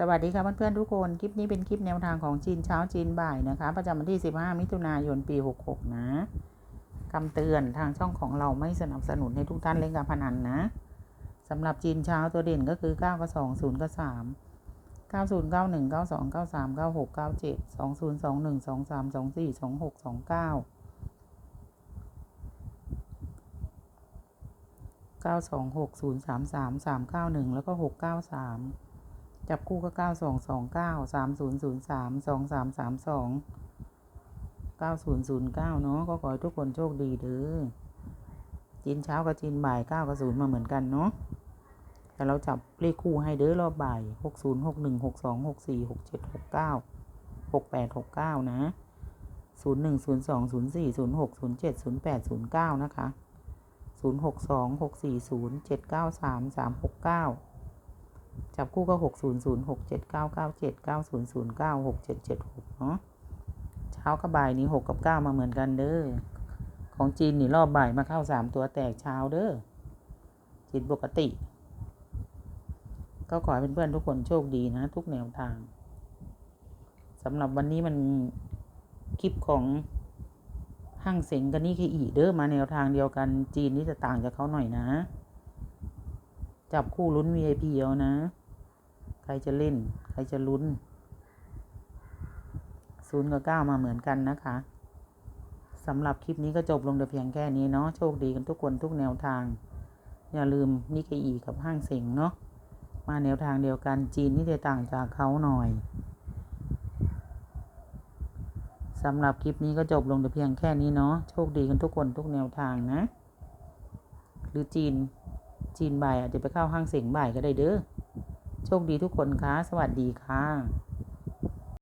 สวัสดีค่ะเพื่อนๆทุกคน คลิปนี้เป็นคลิปแนวทางของจีนเช้าจีนบ่ายนะคะ ประจำวันที่ 15 มิถุนายนปี 66 นะคำเตือนทางช่องของเราไม่สนับสนุนให้ทุกท่านเล่นการพนันนะสำหรับจีนเช้าตัวเด่นก็คือ 9 กับ 2 0 กับ 3 90 91 92 93 96 97 20 21 23 24 26 29 926 033 391 แล้วก็ 693 จับคู่ก็9229 3003 2332 9009เนาะก็ขอให้ทุกคนโชคดีเด้อจีนเช้ากับจีนบ่าย9กับ0มาเหมือนกันเนาะแต่เราจับเลขคู่ให้เด้อรอบบ่าย60 61 62 64 67 69 68 69นะ01 02 04 06 07 08 09นะคะ062 640 793 369จั จับคู่ก็ 600 67997 9009 6776 เนาะเช้ากับบ่ายนี้ 6 กับ 9 มาเหมือนกันเด้อ ของจีนนี่รอบบ่ายมาเข้า 3 ตัวแตกเช้าเด้อจีนปกติ ก็ขอให้เพื่อนๆทุกคนโชคดีนะ ทุกแนวทางสำหรับวันนี้มันคลิปของห้างเสงกันนี่คืออีเด้อมาแนวทางเดียวกันจีนนี่จะต่างจากเขาหน่อยนะ จับคู่ลุ้น VIP เอานะ ใครจะเล่น ใครจะลุ้นศูนย์กับเก้ามาเหมือนกันนะคะสำหรับคลิปนี้ก็จบลงแต่เพียงแค่นี้เนาะโชคดีกันทุกคนทุกแนวทาง อย่าลืมนิกอีกับห้างเสงเนาะมาแนวทางเดียวกันจีนนี่จะต่างจากเขาหน่อยสำหรับคลิปนี้ก็จบลงแต่เพียงแค่นี้เนาะโชคดีกันทุกคนทุกแนวทางนะ หรือจีน จีนบ่ายอาจจะไปเข้าห้างเสงบ่ายก็ได้เด้อ โชคดีทุกคนคะสวัสดีค่ะ